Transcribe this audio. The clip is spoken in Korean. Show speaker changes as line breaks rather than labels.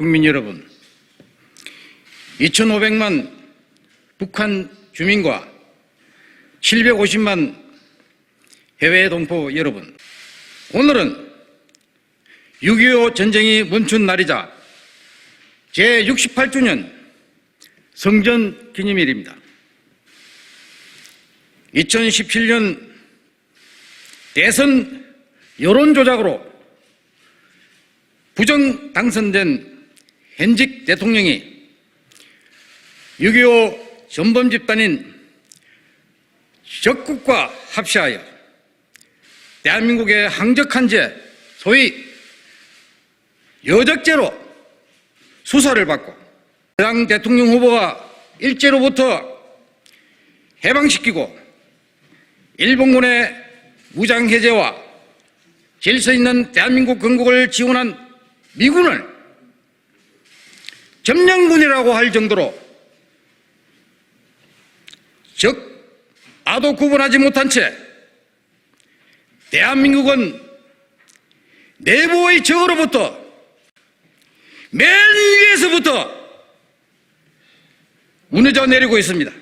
국민 여러분, 2,500만 북한 주민과 750만 해외 동포 여러분, 오늘은 6.25 전쟁이 멈춘 날이자 제68주년 성전 기념일입니다. 2017년 대선 여론조작으로 부정 당선된 현직 대통령이 6.25 전범 집단인 적국과 합시하여 대한민국의 항적한 죄, 소위 여적죄로 수사를 받고 당 대통령 후보가 일제로부터 해방시키고 일본군의 무장해제와 질서 있는 대한민국 건국을 지원한 미군을 점령군이라고 할 정도로 즉 아도 구분하지 못한 채 대한민국은 내부의 적으로부터 맨 위에서부터 무너져 내리고 있습니다.